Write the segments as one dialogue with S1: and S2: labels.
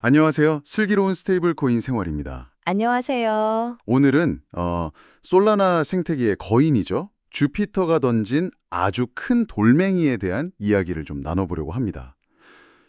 S1: 안녕하세요. 슬기로운 스테이블 코인 생활입니다.
S2: 안녕하세요.
S1: 오늘은 어, 솔라나 생태계의 거인이죠. 주피터가 던진 아주 큰 돌멩이에 대한 이야기를 좀 나눠보려고 합니다.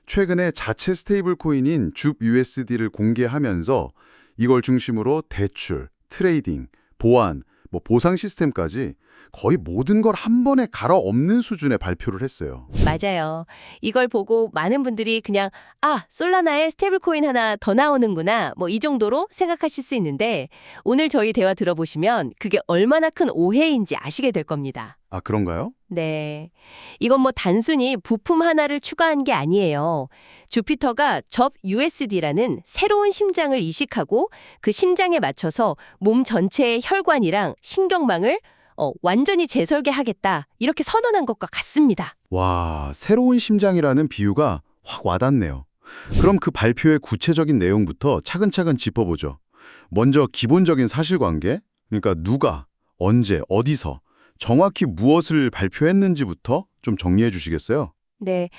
S1: 최근에 자체 스테이블 코인인 줍 USD를 공개하면서 이걸 중심으로 대출, 트레이딩, 보안, 뭐 보상 시스템까지 거의 모든 걸 한 번에 갈아 엎는 수준의 발표를 했어요.
S2: 맞아요. 이걸 보고 많은 분들이 그냥 아, 솔라나에 스테이블 코인 하나 더 나오는구나. 뭐 이 정도로 생각하실 수 있는데 오늘 저희 대화 들어보시면 그게 얼마나 큰 오해인지 아시게 될 겁니다.
S1: 아, 그런가요?
S2: 네. 이건 뭐 단순히 부품 하나를 추가한 게 아니에요. 주피터가 접 USD라는 새로운 심장을 이식하고 그 심장에 맞춰서 몸 전체의 혈관이랑 신경망을 어, 완전히 재설계하겠다. 이렇게 선언한 것과 같습니다.
S1: 와, 새로운 심장이라는 비유가 확 와닿네요. 그럼 그 발표의 구체적인 내용부터 차근차근 짚어보죠. 먼저 기본적인 사실관계, 그러니까 누가, 언제, 어디서, 정확히 무엇을 발표했는지부터 좀 정리해 주시겠어요?
S2: 네.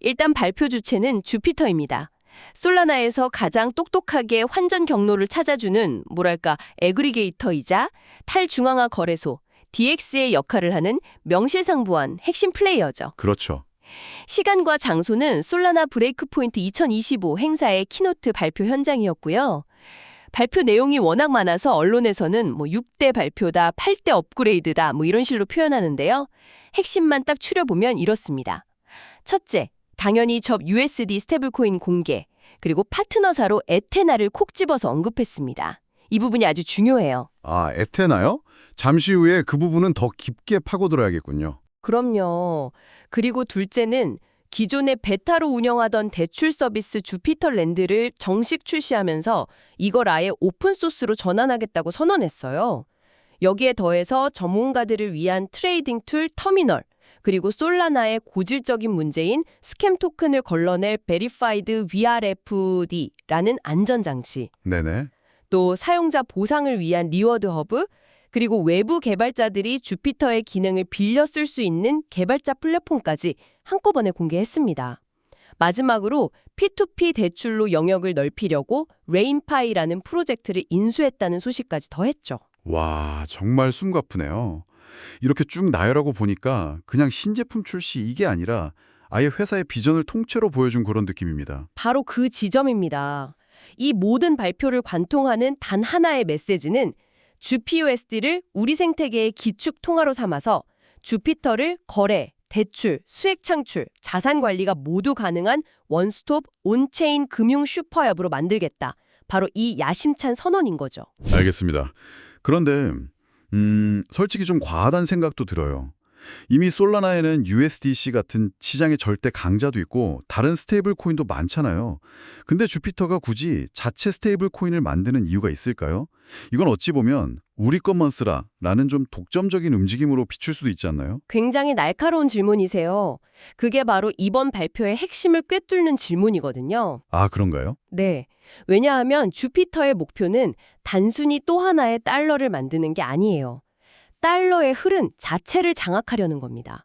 S2: 일단 발표 주체는 주피터입니다. 솔라나에서 가장 똑똑하게 환전 경로를 찾아주는 뭐랄까 에그리게이터이자 탈중앙화 거래소 DX의 역할을 하는 명실상부한 핵심 플레이어죠.
S1: 그렇죠.
S2: 시간과 장소는 솔라나 브레이크 포인트 2025 행사의 키노트 발표 현장이었고요. 발표 내용이 워낙 많아서 언론에서는 뭐 6대 발표다, 8대 업그레이드다 뭐 이런 식으로 표현하는데요. 핵심만 딱 추려보면 이렇습니다. 첫째, 당연히 접 USD 스테이블코인 공개, 그리고 파트너사로 에테나를 콕 집어서 언급했습니다. 이 부분이 아주 중요해요.
S1: 아, 에테나요? 잠시 후에 그 부분은 더 깊게 파고들어야겠군요.
S2: 그럼요. 그리고 둘째는 기존의 베타로 운영하던 대출 서비스 주피터 랜드를 정식 출시하면서 이걸 아예 오픈소스로 전환하겠다고 선언했어요. 여기에 더해서 전문가들을 위한 트레이딩 툴 터미널, 그리고 솔라나의 고질적인 문제인 스캠 토큰을 걸러낼 베리파이드 VRFD라는 안전장치,
S1: 네네.
S2: 또 사용자 보상을 위한 리워드 허브, 그리고 외부 개발자들이 주피터의 기능을 빌려 쓸 수 있는 개발자 플랫폼까지 한꺼번에 공개했습니다. 마지막으로 P2P 대출로 영역을 넓히려고 레인파이라는 프로젝트를 인수했다는 소식까지 더했죠.
S1: 와, 정말 숨가쁘네요. 이렇게 쭉 나열하고 보니까 그냥 신제품 출시 이게 아니라 아예 회사의 비전을 통째로 보여준 그런 느낌입니다.
S2: 바로 그 지점입니다. 이 모든 발표를 관통하는 단 하나의 메시지는 GPUSD를 우리 생태계의 기축 통화로 삼아서 주피터를 거래, 대출, 수익 창출, 자산 관리가 모두 가능한 원스톱 온체인 금융 슈퍼앱으로 만들겠다. 바로 이 야심찬 선언인 거죠.
S1: 알겠습니다. 그런데 음, 솔직히 좀 과하다는 생각도 들어요. 이미 솔라나에는 USDC 같은 시장의 절대 강자도 있고 다른 스테이블 코인도 많잖아요. 근데 주피터가 굳이 자체 스테이블 코인을 만드는 이유가 있을까요? 이건 어찌 보면 우리 것만 쓰라 라는 좀 독점적인 움직임으로 비출 수도 있지 않나요?
S2: 굉장히 날카로운 질문이세요. 그게 바로 이번 발표의 핵심을 꿰뚫는 질문이거든요.
S1: 아, 그런가요?
S2: 네. 왜냐하면 주피터의 목표는 단순히 또 하나의 달러를 만드는 게 아니에요. 달러의 흐름 자체를 장악하려는 겁니다.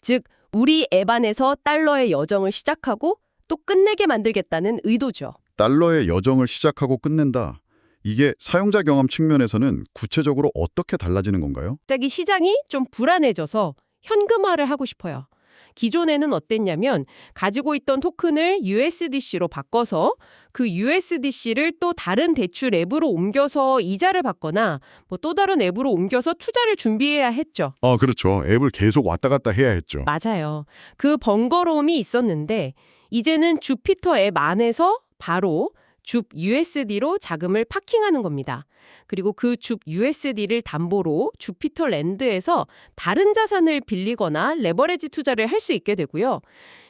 S2: 즉, 우리 앱 안에서 달러의 여정을 시작하고 또 끝내게 만들겠다는 의도죠.
S1: 달러의 여정을 시작하고 끝낸다. 이게 사용자 경험 측면에서는 구체적으로 어떻게 달라지는 건가요?
S3: 갑자기 시장이 좀 불안해져서 현금화를 하고 싶어요. 기존에는 어땠냐면 가지고 있던 토큰을 USDC로 바꿔서 그 USDC를 또 다른 대출 앱으로 옮겨서 이자를 받거나 뭐 또 다른 앱으로 옮겨서 투자를 준비해야 했죠.
S1: 아, 그렇죠. 앱을 계속 왔다 갔다 해야 했죠.
S3: 맞아요. 그 번거로움이 있었는데 이제는 주피터 앱 안에서 바로 줍 USD로 자금을 파킹하는 겁니다. 그리고 그 줍 USD를 담보로 주피터 랜드에서 다른 자산을 빌리거나 레버레지 투자를 할 수 있게 되고요.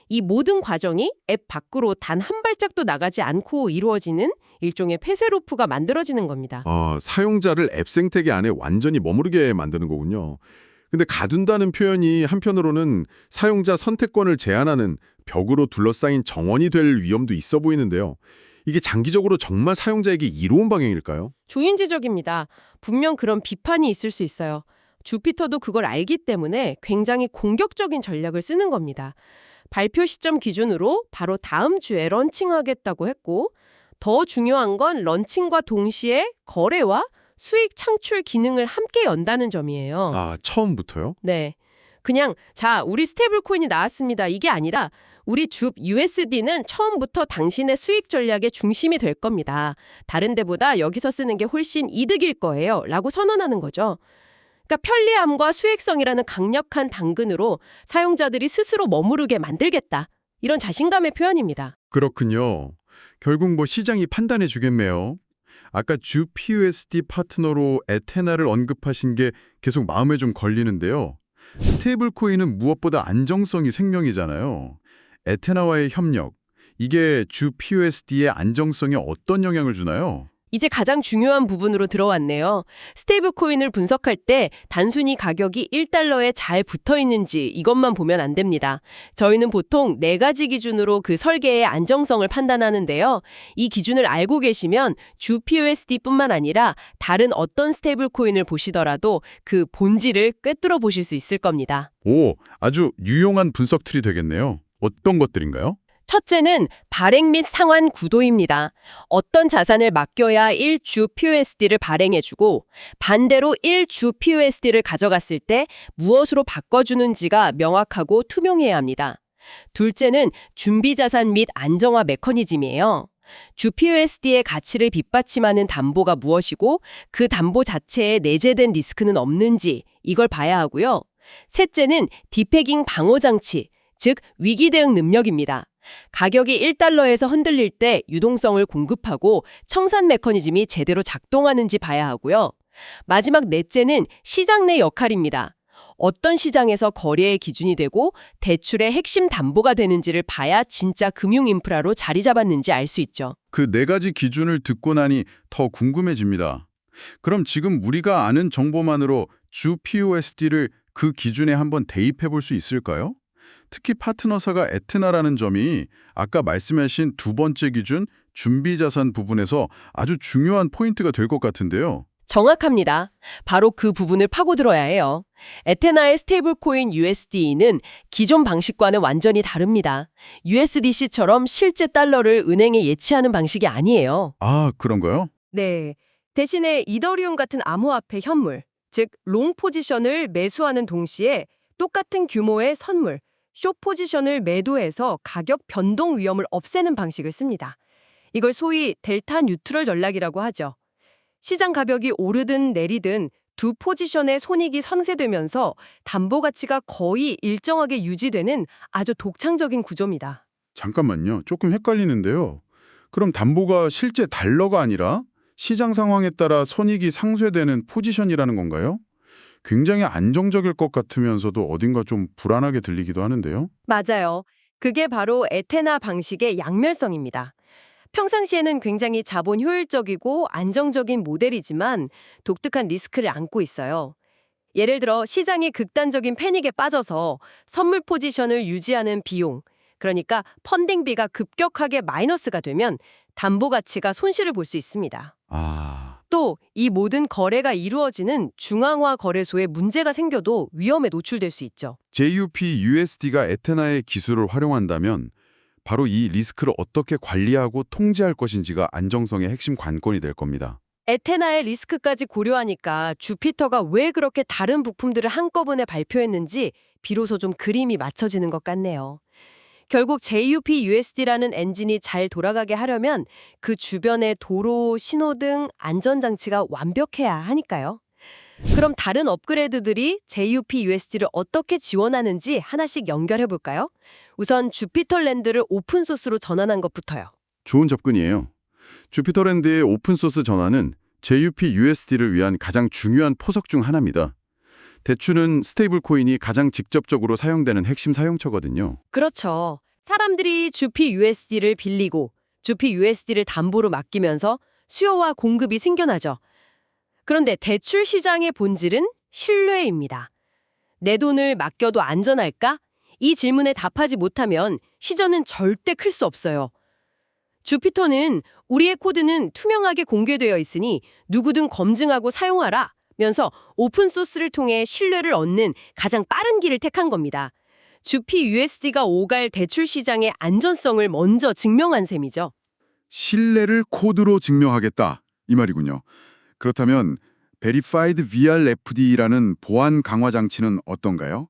S3: 이 모든 과정이 앱 밖으로 단 한 발짝도 나가지 않고 이루어지는 일종의 폐쇄 루프가 만들어지는 겁니다.
S4: 어, 사용자를 앱 생태계 안에 완전히 머무르게 만드는 거군요. 근데 가둔다는 표현이 한편으로는 사용자 선택권을 제한하는 벽으로 둘러싸인 정원이 될 위험도 있어 보이는데요. 이게 장기적으로 정말 사용자에게 이로운 방향일까요?
S3: 조인 지적입니다. 분명 그런 비판이 있을 수 있어요. 주피터도 그걸 알기 때문에 굉장히 공격적인 전략을 쓰는 겁니다. 발표 시점 기준으로 바로 다음 주에 런칭하겠다고 했고
S2: 더 중요한 건 런칭과 동시에 거래와 수익 창출 기능을 함께 연다는 점이에요.
S4: 아, 처음부터요?
S2: 네. 그냥 자, 우리 스테이블 코인이 나왔습니다. 이게 아니라 우리 줍 USD는 처음부터 당신의 수익 전략의 중심이 될 겁니다. 다른 데보다 여기서 쓰는 게 훨씬 이득일 거예요. 라고 선언하는 거죠. 그러니까 편리함과 수익성이라는 강력한 당근으로 사용자들이 스스로 머무르게 만들겠다. 이런 자신감의 표현입니다.
S4: 그렇군요. 결국 뭐 시장이 판단해 주겠네요. 아까 주 PUSD 파트너로 에테나를 언급하신 게 계속 마음에 좀 걸리는데요. 스테이블 코인은 무엇보다 안정성이 생명이잖아요. 에테나와의 협력, 이게 주 PUSD의 안정성에 어떤 영향을 주나요?
S2: 이제 가장 중요한 부분으로 들어왔네요. 스테이블 코인을 분석할 때 단순히 가격이 1달러에 잘 붙어 있는지 이것만 보면 안 됩니다. 저희는 보통 네 가지 기준으로 그 설계의 안정성을 판단하는데요. 이 기준을 알고 계시면 주 PUSD뿐만 아니라 다른 어떤 스테이블 코인을 보시더라도 그 본질을 꿰뚫어 보실 수 있을 겁니다.
S4: 오, 아주 유용한 분석 틀이 되겠네요. 어떤 것들인가요?
S2: 첫째는 발행 및 상환 구도입니다. 어떤 자산을 맡겨야 1주 PUSD를 발행해주고 반대로 1주 PUSD를 가져갔을 때 무엇으로 바꿔주는지가 명확하고 투명해야 합니다. 둘째는 준비자산 및 안정화 메커니즘이에요. 주 PUSD의 가치를 뒷받침하는 담보가 무엇이고 그 담보 자체에 내재된 리스크는 없는지 이걸 봐야 하고요. 셋째는 디패깅 방어 장치, 즉 위기 대응 능력입니다. 가격이 1달러에서 흔들릴 때 유동성을 공급하고 청산 메커니즘이 제대로 작동하는지 봐야 하고요. 마지막 넷째는 시장 내 역할입니다. 어떤 시장에서 거래의 기준이 되고 대출의 핵심 담보가 되는지를 봐야 진짜 금융 인프라로 자리 잡았는지 알 수 있죠.
S1: 그 네 가지 기준을 듣고 나니 더 궁금해집니다. 그럼 지금 우리가 아는 정보만으로 주 PUSD를 그 기준에 한번 대입해 볼 수 있을까요? 특히 파트너사가 에트나라는 점이 아까 말씀하신 두 번째 기준 준비자산 부분에서 아주 중요한 포인트가 될 것 같은데요.
S2: 정확합니다. 바로 그 부분을 파고들어야 해요. 에테나의 스테이블 코인 USD는 기존 방식과는 완전히 다릅니다. USDC처럼 실제 달러를 은행에 예치하는 방식이 아니에요.
S1: 아, 그런가요?
S2: 네. 대신에 이더리움 같은 암호화폐 현물, 즉 롱 포지션을 매수하는 동시에 똑같은 규모의 선물, 쇼 포지션을 매도해서 가격 변동 위험을 없애는 방식을 씁니다. 이걸 소위 델타 뉴트럴 전략이라고 하죠. 시장 가격이 오르든 내리든 두 포지션의 손익이 상쇄되면서 담보 가치가 거의 일정하게 유지되는 아주 독창적인 구조입니다.
S1: 잠깐만요. 조금 헷갈리는데요. 그럼 담보가 실제 달러가 아니라 시장 상황에 따라 손익이 상쇄되는 포지션이라는 건가요? 굉장히 안정적일 것 같으면서도 어딘가 좀 불안하게 들리기도 하는데요.
S2: 맞아요. 그게 바로 에테나 방식의 양멸성입니다. 평상시에는 굉장히 자본 효율적이고 안정적인 모델이지만 독특한 리스크를 안고 있어요. 예를 들어 시장이 극단적인 패닉에 빠져서 선물 포지션을 유지하는 비용, 그러니까 펀딩비가 급격하게 마이너스가 되면 담보 가치가 손실을 볼 수 있습니다.
S1: 아,
S2: 또 이 모든 거래가 이루어지는 중앙화 거래소에 문제가 생겨도 위험에 노출될 수 있죠.
S1: JUP USD가 에테나의 기술을 활용한다면 바로 이 리스크를 어떻게 관리하고 통제할 것인지가 안정성의 핵심 관건이 될 겁니다.
S2: 에테나의 리스크까지 고려하니까 주피터가 왜 그렇게 다른 부품들을 한꺼번에 발표했는지 비로소 좀 그림이 맞춰지는 것 같네요. 결국 JUP USD라는 엔진이 잘 돌아가게 하려면 그 주변의 도로, 신호등, 안전장치가 완벽해야 하니까요. 그럼 다른 업그레이드들이 JUP USD를 어떻게 지원하는지 하나씩 연결해 볼까요? 우선 주피터랜드를 오픈소스로 전환한 것부터요.
S1: 좋은 접근이에요. 주피터랜드의 오픈소스 전환은 JUP USD를 위한 가장 중요한 포석 중 하나입니다. 대추는 스테이블 코인이 가장 직접적으로 사용되는 핵심 사용처거든요.
S2: 그렇죠. 사람들이 주피 USD를 빌리고 주피 USD를 담보로 맡기면서 수요와 공급이 생겨나죠. 그런데 대출 시장의 본질은 신뢰입니다. 내 돈을 맡겨도 안전할까? 이 질문에 답하지 못하면 시전은 절대 클 수 없어요. 주피터는 우리의 코드는 투명하게 공개되어 있으니 누구든 검증하고 사용하라 면서 오픈소스를 통해 신뢰를 얻는 가장 빠른 길을 택한 겁니다. 주피 USD가 오갈 대출 시장의 안전성을 먼저 증명한 셈이죠.
S1: 신뢰를 코드로 증명하겠다 이 말이군요. 그렇다면 Verified VRFD라는 보안 강화 장치는 어떤가요?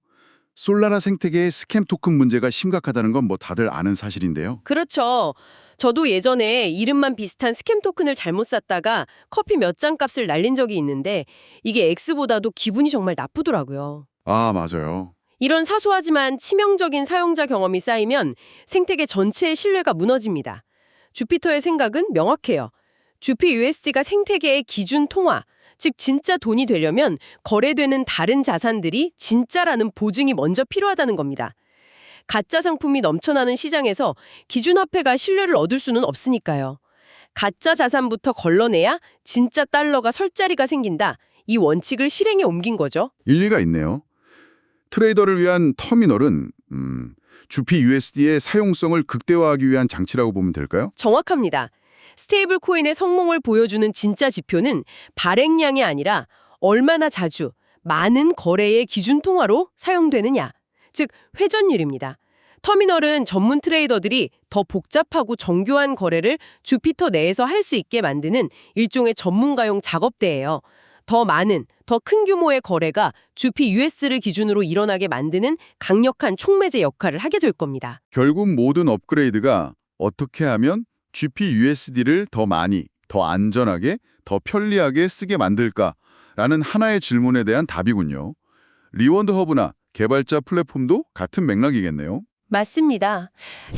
S1: 솔라나 생태계의 스캠 토큰 문제가 심각하다는 건 뭐 다들 아는 사실인데요.
S2: 그렇죠. 저도 예전에 이름만 비슷한 스캠 토큰을 잘못 샀다가 커피 몇 잔 값을 날린 적이 있는데 이게 X보다도 기분이 정말 나쁘더라고요.
S1: 아, 맞아요.
S2: 이런 사소하지만 치명적인 사용자 경험이 쌓이면 생태계 전체의 신뢰가 무너집니다. 주피터의 생각은 명확해요. 주피 USD가 생태계의 기준 통화, 즉 진짜 돈이 되려면 거래되는 다른 자산들이 진짜라는 보증이 먼저 필요하다는 겁니다. 가짜 상품이 넘쳐나는 시장에서 기준화폐가 신뢰를 얻을 수는 없으니까요. 가짜 자산부터 걸러내야 진짜 달러가 설 자리가 생긴다. 이 원칙을 실행에 옮긴 거죠.
S1: 일리가 있네요. 트레이더를 위한 터미널은 음, 주피 USD의 사용성을 극대화하기 위한 장치라고 보면 될까요?
S2: 정확합니다. 스테이블 코인의 성공을 보여주는 진짜 지표는 발행량이 아니라 얼마나 자주 많은 거래의 기준 통화로 사용되느냐, 즉 회전율입니다. 터미널은 전문 트레이더들이 더 복잡하고 정교한 거래를 주피터 내에서 할 수 있게 만드는 일종의 전문가용 작업대예요. 더 많은, 더 큰 규모의 거래가 주피 US를 기준으로 일어나게 만드는 강력한 촉매제 역할을 하게 될 겁니다.
S1: 결국 모든 업그레이드가 어떻게 하면 GP USD를 더 많이, 더 안전하게, 더 편리하게 쓰게 만들까라는 하나의 질문에 대한 답이군요. 리원드 허브나 개발자 플랫폼도 같은 맥락이겠네요.
S2: 맞습니다.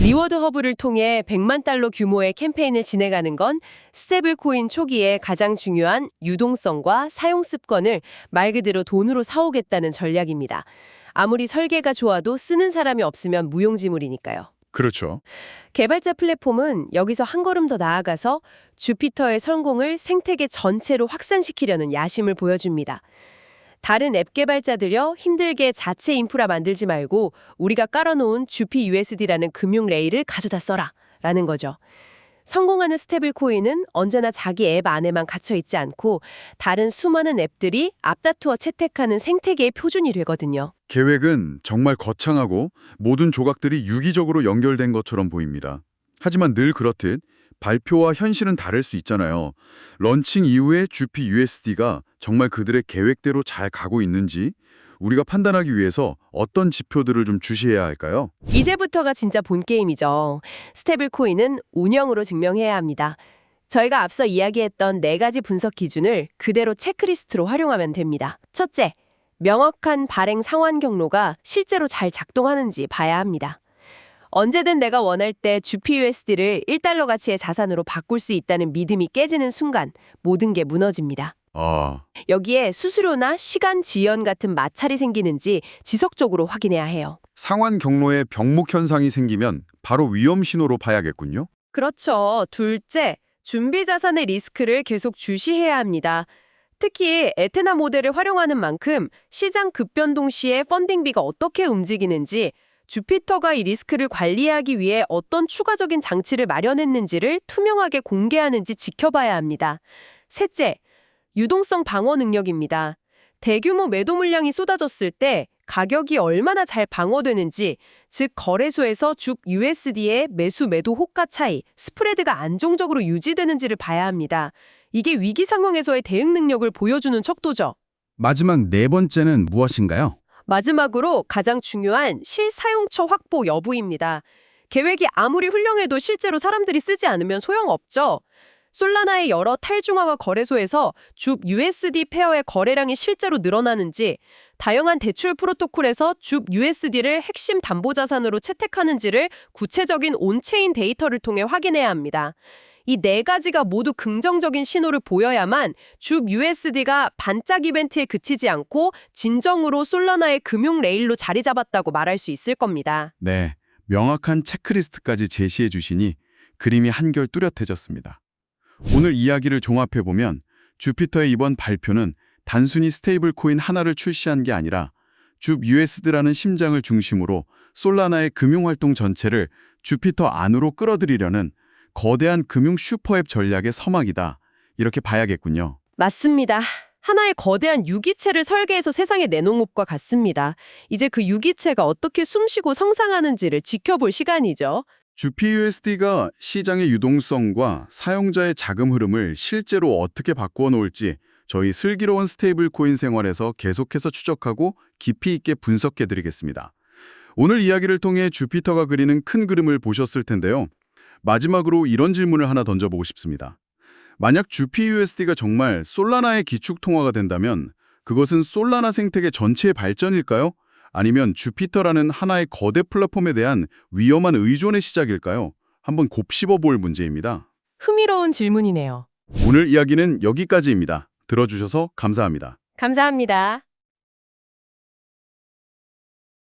S2: 리워드 허브를 통해 100만 달러 규모의 캠페인을 진행하는 건 스테이블 코인 초기에 가장 중요한 유동성과 사용 습관을 말 그대로 돈으로 사오겠다는 전략입니다. 아무리 설계가 좋아도 쓰는 사람이 없으면 무용지물이니까요.
S1: 그렇죠.
S2: 개발자 플랫폼은 여기서 한 걸음 더 나아가서 주피터의 성공을 생태계 전체로 확산시키려는 야심을 보여줍니다. 다른 앱 개발자들여 힘들게 자체 인프라 만들지 말고 우리가 깔아놓은 주피 USD라는 금융 레일을 가져다 써라 라는 거죠. 성공하는 스테이블 코인은 언제나 자기 앱 안에만 갇혀 있지 않고 다른 수많은 앱들이 앞다투어 채택하는 생태계의 표준이 되거든요.
S1: 계획은 정말 거창하고 모든 조각들이 유기적으로 연결된 것처럼 보입니다. 하지만 늘 그렇듯 발표와 현실은 다를 수 있잖아요. 런칭 이후에 GP USD가 정말 그들의 계획대로 잘 가고 있는지 우리가 판단하기 위해서 어떤 지표들을 좀 주시해야 할까요?
S2: 이제부터가 진짜 본 게임이죠. 스테이블 코인은 운영으로 증명해야 합니다. 저희가 앞서 이야기했던 네 가지 분석 기준을 그대로 체크리스트로 활용하면 됩니다. 첫째, 명확한 발행 상환 경로가 실제로 잘 작동하는지 봐야 합니다. 언제든 내가 원할 때 GPUSD를 1달러 가치의 자산으로 바꿀 수 있다는 믿음이 깨지는 순간 모든 게 무너집니다.
S1: 아,
S2: 여기에 수수료나 시간 지연 같은 마찰이 생기는지 지속적으로 확인해야 해요.
S1: 상환 경로에 병목 현상이 생기면 바로 위험 신호로 봐야겠군요.
S2: 그렇죠. 둘째, 준비 자산의 리스크를 계속 주시해야 합니다. 특히 에테나 모델을 활용하는 만큼 시장 급변동 시에 펀딩비가 어떻게 움직이는지 주피터가 이 리스크를 관리하기 위해 어떤 추가적인 장치를 마련했는지를 투명하게 공개하는지 지켜봐야 합니다. 셋째, 유동성 방어 능력입니다. 대규모 매도 물량이 쏟아졌을 때 가격이 얼마나 잘 방어되는지, 즉 거래소에서 주 USD의 매수 매도 호가 차이, 스프레드가 안정적으로 유지되는지를 봐야 합니다. 이게 위기 상황에서의 대응 능력을 보여주는 척도죠.
S5: 마지막 네 번째는 무엇인가요?
S2: 마지막으로 가장 중요한 실사용처 확보 여부입니다. 계획이 아무리 훌륭해도 실제로 사람들이 쓰지 않으면 소용없죠. 솔라나의 여러 탈중앙화 거래소에서 주 USD 페어의 거래량이 실제로 늘어나는지, 다양한 대출 프로토콜에서 주 USD를 핵심 담보자산으로 채택하는지를 구체적인 온체인 데이터를 통해 확인해야 합니다. 이 네 가지가 모두 긍정적인 신호를 보여야만 주 USD가 반짝 이벤트에 그치지 않고 진정으로 솔라나의 금융 레일로 자리 잡았다고 말할 수 있을 겁니다.
S1: 네, 명확한 체크리스트까지 제시해 주시니 그림이 한결 뚜렷해졌습니다. 오늘 이야기를 종합해 보면 주피터의 이번 발표는 단순히 스테이블 코인 하나를 출시한 게 아니라 주 USD라는 심장을 중심으로 솔라나의 금융활동 전체를 주피터 안으로 끌어들이려는 거대한 금융 슈퍼앱 전략의 서막이다. 이렇게 봐야겠군요.
S2: 맞습니다. 하나의 거대한 유기체를 설계해서 세상에 내놓은 것과 같습니다. 이제 그 유기체가 어떻게 숨쉬고 성장하는지를 지켜볼 시간이죠.
S1: GPUSD가 시장의 유동성과 사용자의 자금 흐름을 실제로 어떻게 바꾸어 놓을지 저희 슬기로운 스테이블 코인 생활에서 계속해서 추적하고 깊이 있게 분석해 드리겠습니다. 오늘 이야기를 통해 주피터가 그리는 큰 그림을 보셨을 텐데요. 마지막으로 이런 질문을 하나 던져보고 싶습니다. 만약 GPUSD가 정말 솔라나의 기축 통화가 된다면 그것은 솔라나 생태계 전체의 발전일까요? 아니면 주피터라는 하나의 거대 플랫폼에 대한 위험한 의존의 시작일까요? 한번 곱씹어 볼 문제입니다.
S2: 흥미로운 질문이네요.
S1: 오늘 이야기는 여기까지입니다. 들어주셔서 감사합니다.
S2: 감사합니다.